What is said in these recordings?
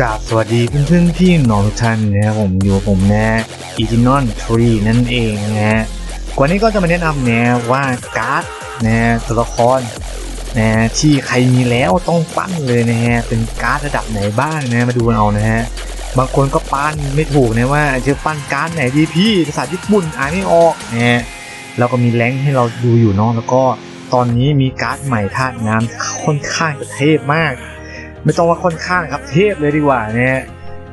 กราบสวัสดีเพื่อนๆพี่น้องทุกท่านนะครับผมอยู่ผมนะอีจินอนทรีนั่นเองนะฮะวันนี้ก็จะมาแนะนำนะว่าการ์ดนะตัวละครนะที่ใครมีแล้วต้องปั้นเลยนะฮะเป็นการ์ดระดับไหนบ้างนะมาดูกันเอานะฮะบางคนก็ปั้นไม่ถูกนะว่าจะปั้นการ์ดไหนดีพี่ภาษาญี่ปุ่นอ่านไม่ออกนะฮะเราก็มีแรงให้เราดูอยู่เนาะแล้วก็ตอนนี้มีการ์ดใหม่ธาตุน้ำค่อนข้างจะเทพมาก ไม่ต้องว่าค่อนข้างครับเทพเลยดีกว่านะฮะ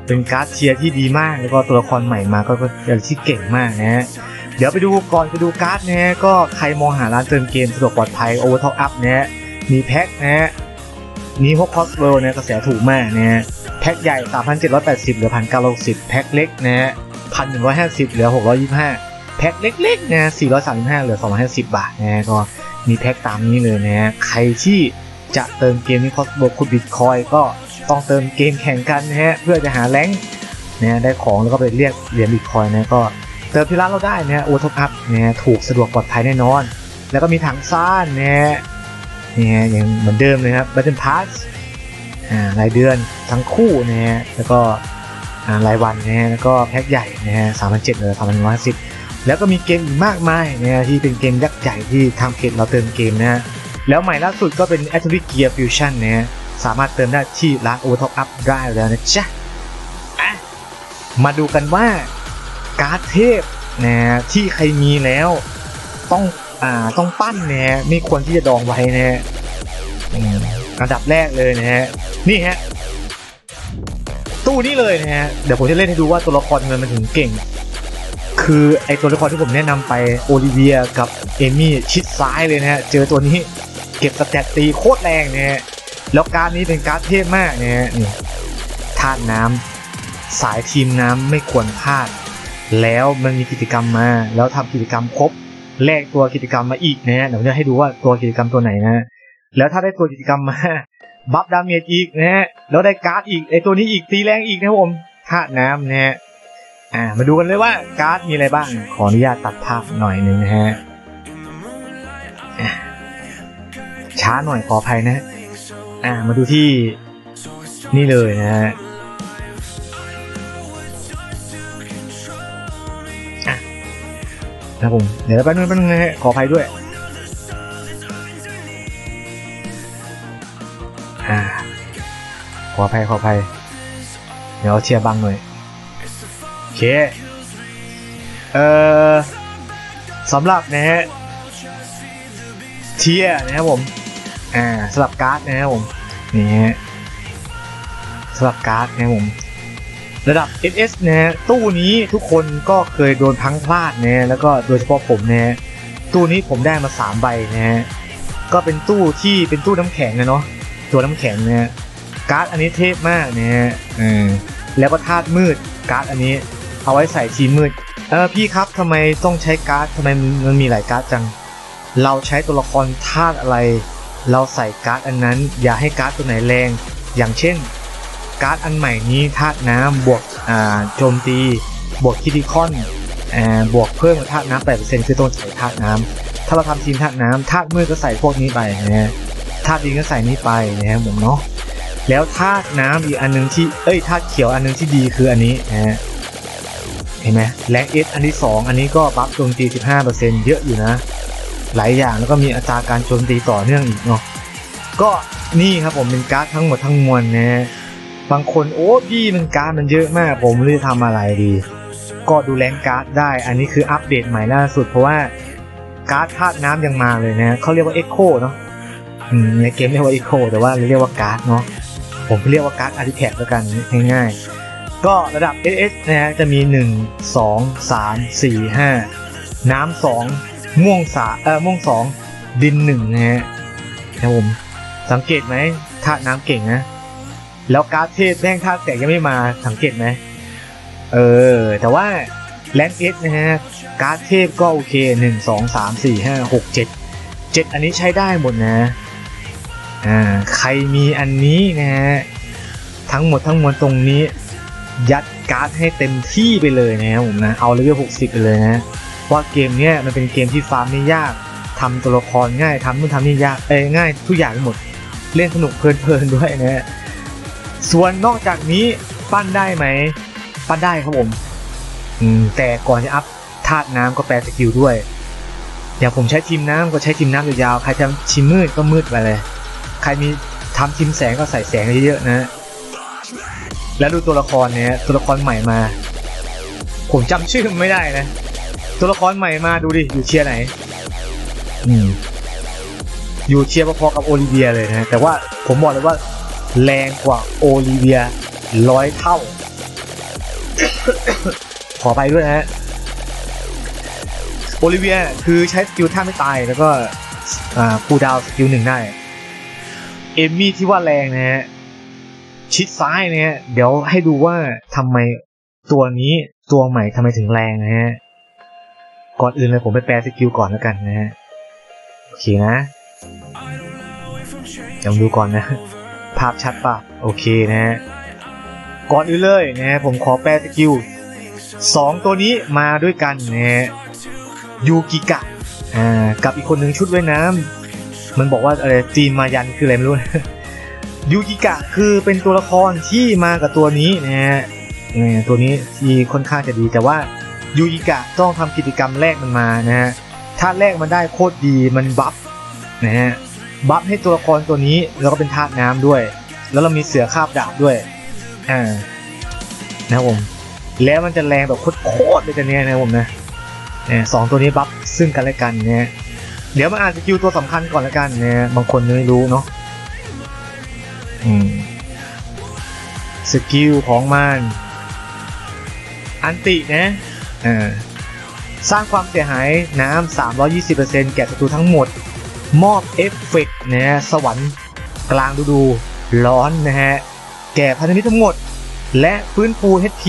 เป็นการ์ดเชียร์ที่ดีมากแล้วก็ตัวละครใหม่มาก็เป็นที่เก่งมากนะฮะเดี๋ยวไปดูก่อนไปดูการ์ดนะฮะก็ใครมองหาร้านเติมเกมสะดวกปลอดภัยโอเวอร์ท็อปอัพนะฮะมีแพ็คนะฮะนี้พวกคอสเวิลนะกระแสถูกมากนะฮะแพ็คใหญ่ 3,780เหลือ1,960แพ็คเล็กนะฮะ1,150เหลือ 625 แพ็คเล็กๆนะ435เหลือ 250 บาทนะฮะก็มีแพ็คตามนี้เลยนะฮะใครที่ จะเติมเกมนี้คอสโบคุณบิตคอยก็ต้องเติมเกมแข่งกันนะฮะเพื่อจะหาแรงนะได้ของแล้วก็ไปเรียกเหรียญบิตคอยนะก็เติมที่ร้านเราได้นะฮะโอท็อปอัพนะฮะถูกสะดวกปลอดภัยแน่นอน แล้วก็มีถังซ่านนะฮะนี่ฮะยังเหมือนเดิมเลยครับบัตเทิลพาสอ่ารายเดือนทั้งคู่นะฮะแล้วก็อ่ารายวันนะฮะแล้วก็แพ็คใหญ่นะฮะสามพันเจ็ดเลยสามพันร้อยสิบแล้วก็มีเกมอีกมากมายนะฮะที่เป็นเกมยักษ์ใหญ่ที่ทางเพจเราเติมเกมนะฮะ แล้วใหม่ล่าสุดก็เป็น a t o m i c Gear Fusion นะฮะสามารถเติมได้ที่ร้าน o v e r Top Up ได้แล้วนะจ๊ะมาดูกันว่าการ์ดเทพนะที่ใครมีแล้วต้องอ่าต้องปั้นนะไม่ควรที่จะดองไว้นะฮะอันดับแรกเลยนะฮะนี่ฮะตู้นี้เลยนะฮะเดี๋ยวผมจะเล่นให้ดูว่าตัวละครเงินมันถึงเก่ง คือไอตัวละครที่ผมแนะนำไปโอลิเวียกับเอมี่ชิดซ้ายเลยนะฮะเจอตัวนี้ เก็บสแตตตีโคตรแรงเนะฮะแล้วการนี้เป็นการเทพมากนะฮะนี่ธาตุน้ำสายทีมน้ำไม่ควรพลาด แล้วมันมีกิจกรรมมา แล้วทำกิจกรรมครบแลกตัวกิจกรรมมาอีกนะฮะเดี๋ยวจะให้ดูว่าตัวกิจกรรมตัวไหนนะแล้วถ้าได้ตัวกิจกรรมมาบัฟดาเมจอีกนะฮะแล้วได้การ์ดอีกไอตัวนี้อีกตีแรงอีกนะผมธาตุน้ำนะฮะอ่ามาดูกันเลยว่าการ์ดมีอะไรบ้างขออนุญาตตัดภาพหน่อยหนึ่งนะฮะอะ ช้าหน่อยขออภัยนะ อ่ามาดูที่นี่เลยนะฮะอะนะผมเดี๋ยวแป๊บนึงแป๊บนึงนะฮะขออภัยด้วย อ่า ขออภัยขออภัย เดี๋ยวเชียร์บังหน่อยโอเค เอ่อสำหรับนะฮะเทียร์นะครับผม อ่าสำหรับการ์ดนะครับผมนี่ฮะสำหรับการ์ดนะครับผมระดับ SS นะฮะตู้นี้ทุกคนก็เคยโดนพังพลาดนะฮะแล้วก็โดยเฉพาะผมนะฮะตู้นี้ผมได้มา3ใบนะฮะก็เป็นตู้ที่เป็นตู้น้ำแข็งนะเนาะตัวน้ำแข็งนะฮะการ์ดอันนี้เทพมากนะฮะอืมแล้วก็ธาตุมืดการ์ดอันนี้ เอาไว้ใส่ทีมมืดเออพี่ครับทำไมต้องใช้การ์ดทำไมมันมีหลายการ์ดจัง เราใช้ตัวละครธาตุอะไร เราใส่การ์ดอันนั้นอย่าให้การ์ดตัวไหนแรง อย่างเช่น การ์ดอันใหม่นี้ธาตุน้ำบวกโจมตี บวกคิติคอนอบวกเพิ่มธาตุน้ำ8%คือต้องใส่ธาตุน้ำถ้าเราทำทีมธาตุน้ำธาตุมืดก็ใส่พวกนี้ไปนะฮะธาตุดินก็ใส่นี้ไปนะครับผมเนาะแล้วธาตุน้ำอีกอันนึงที่เอ้ยธาตุเขียวอันนึงที่ดีคืออันนี้นะฮะเห็นไหมแรงเอสอันที่ 2 อันนี้ก็บัฟโจมตี 15%เยอะอยู่นะ หลายอย่างแล้วก็มีอัตราการโจมตีต่อเนื่องอีกเนาะก็นี่ครับผมเป็นการ์ดทั้งหมดทั้งมวลนะฮะบางคนโอ้พี่มันการ์ดมันเยอะมาก ผมไม่รู้จะทำอะไรดี ก็ดูแรงการ์ดได้ อันนี้คืออัปเดตใหม่ล่าสุดเพราะว่าการ์ดธาตุน้ำยังมาเลยนะเขาเรียกว่า Echo เนาะในเกมเรียกว่า Echo แต่ว่าเราเรียกว่าการ์ดเนาะผมเรียกว่าการ์ดอาร์ติแท็กแล้วกันง่ายๆก็ระดับ SS นะฮะจะมี 1 2 3 4 5 น้ำ2 ม่วงสาเออม่วง2ดิน1นะฮะนะครับผมสังเกตไหมธาตุน้ำเก่งนะแล้วการ์ดเทพแม่งธาตุแสงยังไม่มาสังเกตไหมเออ แต่ว่าแรงเอสนะฮะการ์ดเทพก็โอเค1 2 3 4 5 6 7 7อันนี้ใช้ได้หมดนะอ่าใครมีอันนี้นะฮะทั้งหมดทั้งมวลตรงนี้ ยัดการ์ดให้เต็มที่ไปเลยนะครับผมนะ เอาเลเวล60ไปเลยนะ ว่าเกมเนี้ยมันเป็นเกมที่ฟาร์มไม่ยากทำตัวละครง่ายทำนู่นทำนี่ยากเอ้ง่ายทุกอย่างหมด เล่นสนุกเพลินๆด้วยนะฮะส่วนนอกจากนี้ปั้นได้ไหม ปั้นได้ครับผมแต่ก่อนจะอัพธาตุน้ำก็แปลสกิลด้วยอย่างผมใช้ทีมน้ำก็ใช้ทีมน้ำยาวๆใครทำทีมมืดก็มืดไปเลย ใครมีทำทีมแสงก็ใส่แสงเยอะๆนะ แล้วดูตัวละครเนี่ยตัวละครใหม่มา ผมจำชื่อไม่ได้นะ ตัวละครใหม่มาดูดิ อยู่เชียร์ไหน อืมอยู่เชียร์พอๆกับโอลิเวียเลยนะ แต่ว่าผมบอกเลยว่า แรงกว่าโอลิเวียร้อยเท่า ขอไปด้วยนะฮะโอลิเวียคือใช้สกิลท่าไม่ตายแล้วก็อ่าคูลดาวน์สกิลหนึ่งได้ เอมมี่ที่ว่าแรงนะฮะชิดซ้ายเนี่ยเดี๋ยวให้ดูว่าทำไมตัวนี้ตัวใหม่ทำไมถึงแรงนะฮะ ก่อนอื่นเลยผมไปแปลสกิลก่อนแล้วกันนะฮะ โอเคนะจำดูก่อนนะ ภาพชัดป่ะโอเคนะฮะ ก่อนอื่นเลยนะฮะผมขอแปลสกิลสองตัวนี้มาด้วยกันนะฮะยูกิกะอ่ากับอีกคนหนึ่งชุดว่ายน้ำมันบอกว่าอะไรจีนมายันคืออะไรไม่รู้นะยูกิกะคือเป็นตัวละครที่มากับตัวนี้นะฮะเนี่ยตัวนี้ที่ค่อนข้างจะดีแต่ว่า ยูกิกะต้องทำกิจกรรมแรกมันมานะฮะถ้าแรกมันได้โคตรดีมันบัฟนะฮะบัฟให้ตัวละครตัวนี้แล้วก็เป็นธาตุน้ำด้วย แล้วเรามีเสือคาบดาบด้วยอ่านะครับผมแล้วมันจะแรงแบบโคตรเลยกันเนี่ยนะครับผมนะเนี่ยสองตัวนี้บัฟซึ่งกันและกันเนี่ยเดี๋ยวมาอ่านสกิลตัวสำคัญก่อนละกันเนี่ยบางคนไม่รู้เนาะอืมสกิลของมัน อันตินะ สร้างความเสียหายน้ำ 320%แก่ศัตรูทั้งหมด มอบเอฟเฟกต์นะฮะสวรรค์กลางฤดูร้อนนะฮะ แก่พันธมิตรทั้งหมด และฟื้นฟู HP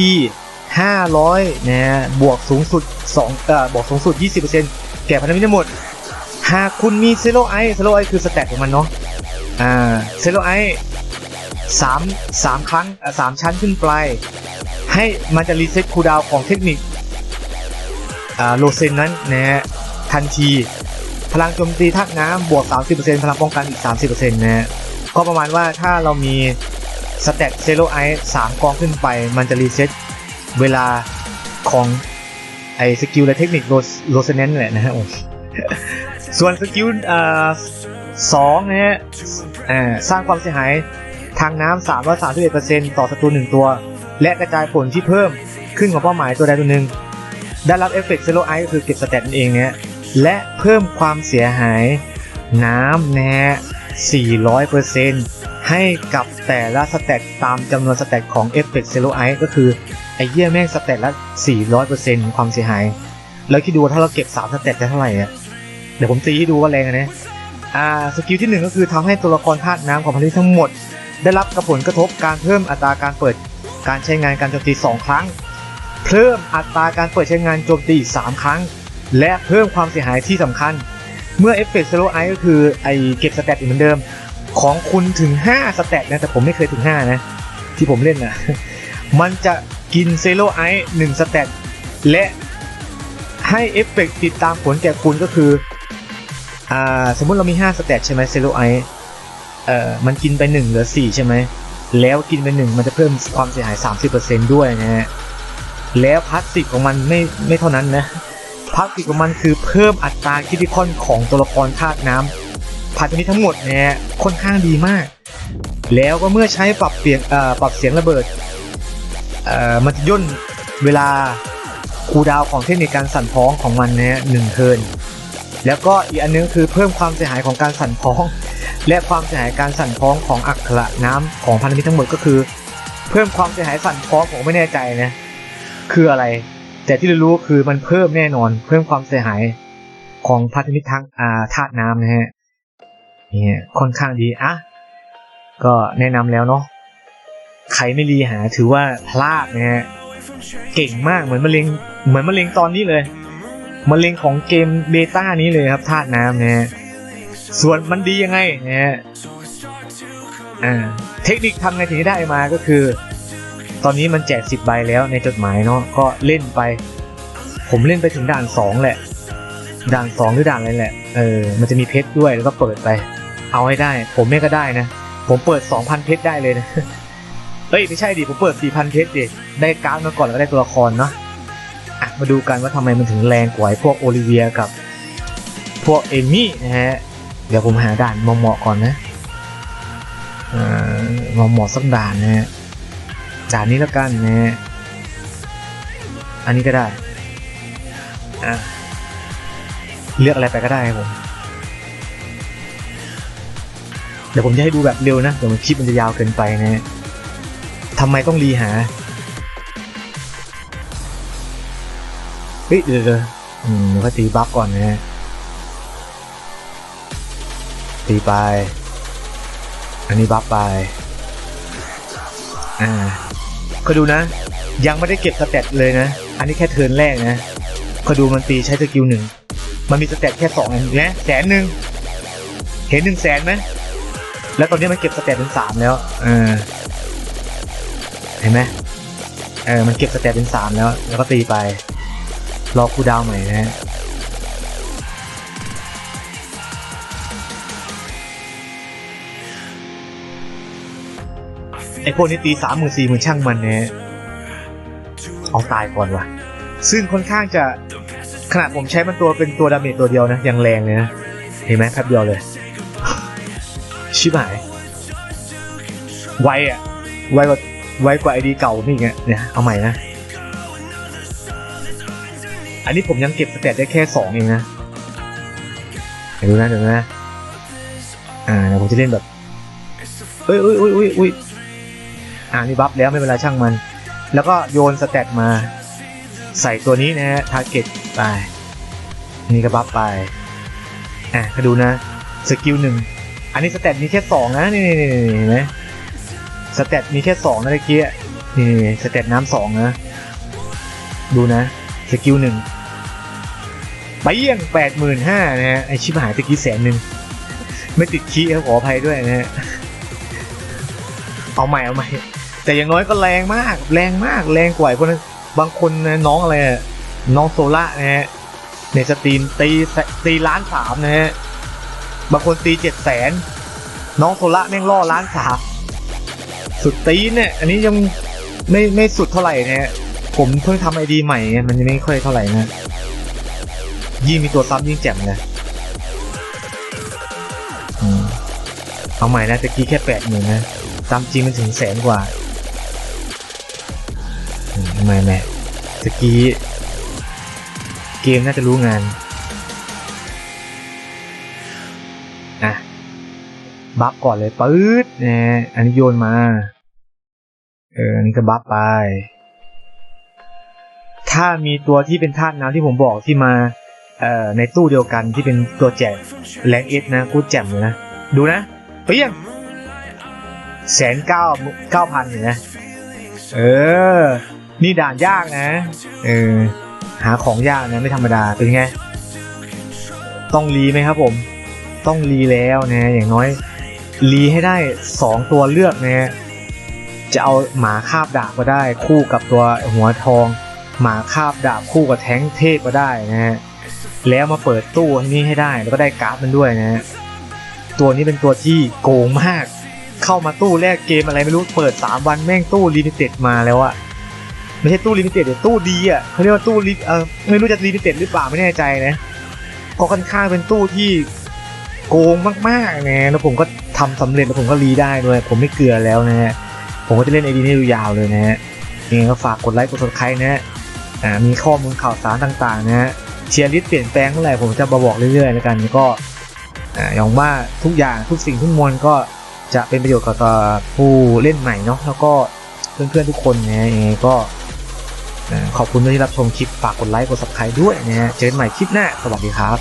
500นะฮะบวกสูงสุด2เอ่อบวกสูงสุด 20%แก่พันธมิตรทั้งหมด หากคุณมีเซโลไอเซโลไอคือสแตทของมันเนาะอ่าเซโลไอสามสามครั้งสามชั้นขึ้นไป ให้มันจะรีเซ็ตคูดาวของเทคนิค โลเซนนั้นนะฮะทันที พลังโจมตีธาตุน้ำบวก 30%พลังป้องกันอีก 30%นะฮะก็ประมาณว่าถ้าเรามีสเตตเซโลไอสามกองขึ้นไป มันจะรีเซ็ตเวลาของไอสกิลและเทคนิคโลเซนนั่นแหละนะฮะโอ้ส่วนสกิลอ่าสองนะฮะอ่าสร้างความเสียหายทางน้ำ331%ต่อศัตรูหนึ่งตัว และกระจายผลที่เพิ่มขึ้นของเป้าหมายตัวใดตัวหนึ่ง ได้รับเอฟเฟกต์เซโลไอก็คือเก็บสเตตนั่นเองเนี่ยและเพิ่มความเสียหายน้ำนะฮะ400%ให้กับแต่ละสเตตตามจำนวนสเตตของเอฟเฟกต์เซโลไอก็คือไอเหี้ยแม่งสเตตละ 400%ความเสียหาย แล้วคิดดูว่าถ้าเราเก็บ 3สเตตจะเท่าไหร่อะเดี๋ยวผมตีให้ดูว่าแรงอะนะอ่าสกิลที่หนึ่งก็คือทำให้ตัวละครธาตุน้ำของพันธมิตรทั้งหมด ได้รับกระผลกระทบการเพิ่มอัตราการเปิดการใช้งานการโจมตี 2 ครั้ง พิ่มอัตราการเปิดใช้งานโจมตี3ครั้ง และเพิ่มความเสียหายที่สำคัญ เมื่อเอฟเฟกต์เซโลไอก็คือไอเก็บสเตตอีกเหมือนเดิม ของคุณถึง 5 สเตตนะ แต่ผมไม่เคยถึง 5 นะ ที่ผมเล่นนะมันจะกินเซโลไอหนึ่งสเตตและให้เอฟเฟกต์ติดตามผลแก่คุณก็คืออ่าสมมติเรามี 5 สเตตใช่ไหมเซโลไอเอ่อมันกินไป 1 เหลือ 4 ใช่ไหมแล้วกินไป 1 มันจะเพิ่มความเสียหาย 30%ด้วยนะฮะ แล้วพลาสซีฟของมันไม่ไม่เท่านั้นนะพลาสซีฟของมันคือเพิ่มอัตราคิติคอนของตัวละครธาตุน้ำพันธมิตรทั้งหมดเนี่ยค่อนข้างดีมาก แล้วก็เมื่อใช้ปรับเปลี่ยนปรับเสียงระเบิดมันจะย่นเวลาคูดาวของเทคนิคการสั่นพ้องของมันนะฮะหนึ่งเทินแล้วก็อีกอันนึงคือเพิ่มความเสียหายของการสั่นพ้อง และความเสียหายการสั่นพ้องของอักขระน้ำของพันธมิตรทั้งหมดก็คือ เพิ่มความเสียหายสั่นพ้องผมไม่แน่ใจนะ คืออะไร แต่ที่รู้คือมันเพิ่มแน่นอน เพิ่มความเสียหายของพันธมิตรทางอ่าธาตุน้ำนะฮะนี่ค่อนข้างดีอะก็แนะนำแล้วเนาะใครไม่รีหาถือว่าพลาดนะฮะเก่งมากเหมือนมะเร็งเหมือนมะเร็งตอนนี้เลยมะเร็งของเกมเบต้านี้เลยครับธาตุน้ำนะฮะส่วนมันดียังไงนะฮะอ่าเทคนิคทำไงถึงได้มาก็คือ ตอนนี้มันแจกสิบใบแล้วในจดหมายเนาะก็เล่นไป ผมเล่นไปถึงด่านสองแหละ ด่านสองหรือด่านอะไรแหละเออมันจะมีเพชรด้วยแล้วก็เปิดไป เอาให้ได้ ผมไม่ก็ได้นะ ผมเปิดสองพันเพชรได้เลยนะเอ้ยไม่ใช่ดิผมเปิด 4,000 เพชรดิได้การ์ดมาก่อนแล้วได้ตัวละครเนาะอะมาดูกันว่าทำไมมันถึงแรงกว่าพวกโอลิเวียกับ พวกเอมี่นะฮะเดี๋ยวผมหาด่านเหมาะๆก่อนนะอ่าเหมาะๆสักด่านนะฮะ ด่านนี้แล้วกันนะอันนี้ก็ได้อะเลือกอะไรไปก็ได้ครับผมเดี๋ยวผมจะให้ดูแบบเร็วนะเดี๋ยวมันคลิปมันจะยาวเกินไปนะทำไมต้องรีหาเฮ้ยเดี๋ยวเดี๋ยวอืมก็ตีบัฟก่อนนะ ตีไป อันนี้บัฟไป อ่า ก็ดูนะ ยังไม่ได้เก็บสเตตเลยนะ อันนี้แค่เทิร์นแรกนะก็ดูมันตีใช้สกิลหนึ่งมันมีสเตตแค่สองอันะแสนหนึ่งเห็นหนึ่งแสนไหมแล้วตอนนี้มันเก็บสเตตถึงสามแล้วเออเห็นไหมเออมันเก็บสเตตถึงสามแล้ว แล้วก็ตีไปรอคูดาวใหม่นะ ไอพวกนี้ตีสามหมื่นสี่หมื่นช่างมันเนี่ยเอาตายก่อนว่ะ ซึ่งค่อนข้างจะขนาดผมใช้มันตัวเป็นตัวดาเมจตัวเดียวนะ ยังแรงเลยนะ เห็นไหมแป๊บเดียวเลย ชิบหาย ไวอะ ไวกว่าไวกว่าไอดีเก่านี่ไงเนี่ยเอาใหม่นะ อันนี้ผมยังเก็บสเตตได้แค่สองเองนะเดี๋ยวดูนะเดี๋ยวนะ อ่าเดี๋ยวผมจะเล่นแบบเอ้ยอุ้ยอุ้ยอุ้ยอุ้ย อ่านี่บัฟแล้วไม่เป็นไรช่างมัน แล้วก็โยนสเตตมา ใส่ตัวนี้นะฮะทาร์เก็ตไปนี่ก็บัฟไปอะก็ดูนะสกิลหนึ่งอันนี้สเตตมีแค่สองนะนี่นี่นี่นี่เห็นไหมสเตตมีแค่สองนะตะกี้นี่นี่สเตตน้ำสองนะ ดูนะ สกิลหนึ่งไปเยี่ยงแปดหมื่นห้านะฮะ ไอชิบหายตะกี้แสนหนึ่ง ไม่ติดคีย์ขออภัยด้วยนะฮะ เอาใหม่ เอาใหม่ แต่อย่างน้อยก็แรงมาก แรงมาก แรงกว่าไอ้พวกนั้นบางคนนะน้องอะไรน้องโซล่านะฮะในสตรีมตีตีล้านสามนะฮะบางคนตีเจ็ดแสนน้องโซล่าแม่งล่อล้านสามสุดตีเนี่ย อันนี้ยังไม่ไม่สุดเท่าไหร่นะฮะผมเพิ่งทำไอดีใหม่มันยังไม่ค่อยเท่าไหร่นะยิ่งมีตัวซ้ำยิ่งแจ่มนะเอาใหม่นะตะกี้แค่แปดหมื่นนะตามจริงมันถึงแสนกว่า อืมทำไมแม่ตะกี้เกมน่าจะรู้งานอะบัฟก่อนเลยปื๊ดนะอันนี้โยนมา เอออันนี้ก็บัฟไป ถ้ามีตัวที่เป็นธาตุน้ำที่ผมบอกที่มา เอ่อ ในตู้เดียวกันที่เป็นตัวแจกแรงเอสนะกูแจ่มเลยนะ ดูนะเปี้ยงแสนเก้าเก้าพันเห็นไหมเออ นี่ด่านยากนะเออหาของยากนะไม่ธรรมดาเป็นไง ต้องรีไหมครับผม ต้องรีแล้วนะอย่างน้อยรีให้ได้สองตัวเลือกนะจะเอาหมาคาบดาบก็ได้ คู่กับตัวหัวทอง หมาคาบดาบคู่กับแท้งเทพก็ได้นะฮะแล้วมาเปิดตู้นี้ให้ได้แล้วก็ได้การ์ดมันด้วยนะฮะตัวนี้เป็นตัวที่โกงมาก เข้ามาตู้แรกเกมอะไรไม่รู้เปิด 3 วันแม่งตู้ลิมิเต็ดมาแล้วอะ ไม่ใช่ตู้ลิมิเต็ดเดี๋ยวตู้ดีอะเขาเรียกว่าตู้ลิเออไม่รู้จะลิมิเต็ดหรือเปล่าไม่แน่ใจนะก็ค่อนข้างเป็นตู้ที่โกงมากๆนะแล้วผมก็ทำสำเร็จแล้วผมก็รีได้ด้วย ผมไม่เกลือแล้วนะฮะผมก็จะเล่นไอดีนี้ยาวๆเลยนะฮะยังไงก็ฝากกดไลค์กดซับสไครต์นะฮะมีข้อมูลข่าวสารต่างๆนะฮะเชียร์ลิสเปลี่ยนแปลงเมื่อไหร่ผมจะมาบอกเรื่อยๆแล้วกันก็อ่าอย่างว่าทุกอย่างทุกสิ่งทุกมวลก็จะเป็นประโยชน์กับผู้เล่นใหม่เนาะแล้วก็เพื่อนๆทุกคนนะยังไงก็ ขอบคุณที่รับชมคลิปฝากกดไลค์กด subscribe ด้วยนะฮะเจอกันใหม่คลิปหน้าสวัสดีครับ